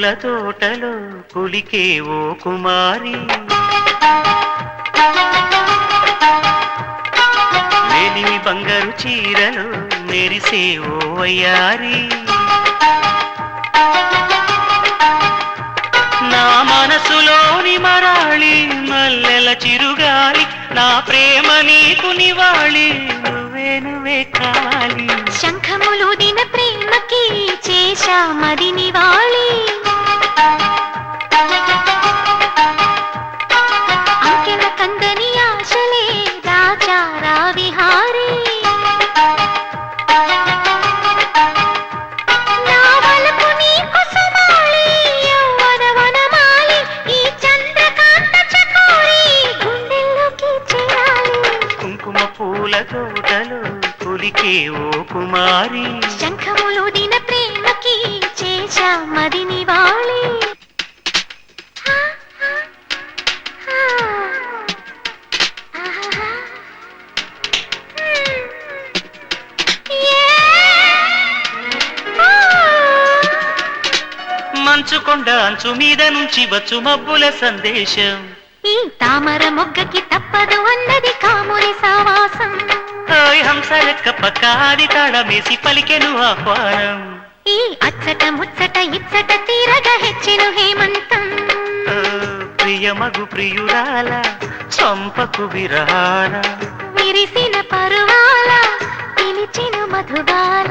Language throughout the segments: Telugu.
పూల తోటలో కులికే ఓ కుమారి. వేలిమి బంగారు చీరలు మెరిసే ఓ అయ్యారి నా మనసులోని మరాళి మల్లెల చిరుగాలి నా ప్రేమ నీకు నివాళి నువ్వే నువ్వే కావాలి. శంఖములు దిన ప్రేమకి చేశా మది నివాళి. పూల తోటలో కులికే ఓ కుమారి. శంఖములు దిన ప్రేమకి చేశా మది నివాళి. మంచుకొండ అంచు మీద నుంచి వచ్చు మబ్బుల సందేశం. ఈ తామర మొగ్గకి తప్పదు పక్కాది తాళమేసి పలికెను ఆహ్వానం. ఈ అచ్చట ముచ్చట ఇచ్చట తీరగా హెచ్చెను హేమంతం. ఓ, ప్రియమగు ప్రియురాల చంపకు విరాల విరిసిన పరువాల పిలిచిన మధుబాల.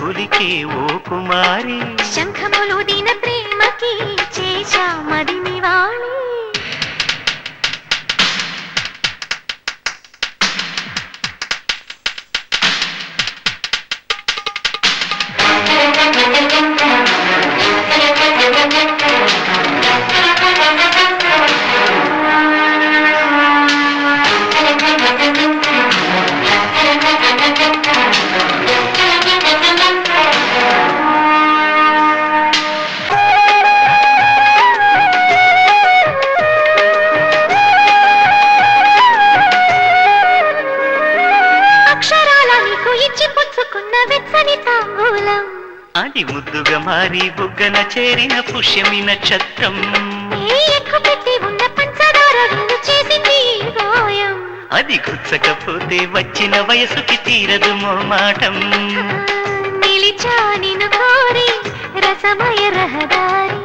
కులికే ఓ కుమారి. శంఖములు దిన ప్రేమకి చేశామది మది అది ముద్దుగా మారి బుగ్గన చేరిన పుష్యమి నక్షత్రం. అది గుచ్చకపోతే వచ్చిన వయసుకి తీరదు మోమాటం నిలిచా నిన్ను కోరి రసమయ రహదారి.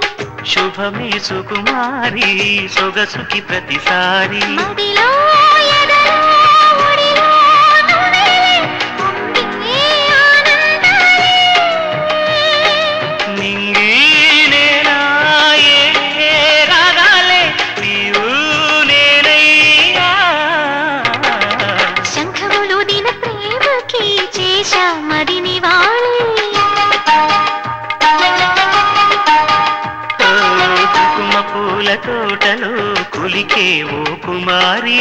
శుభమే సుకుమారి సొగసుకి ప్రతిసారి. మదిలో ఎదలో పూల తోటలో కులికే ఓ కుమారి.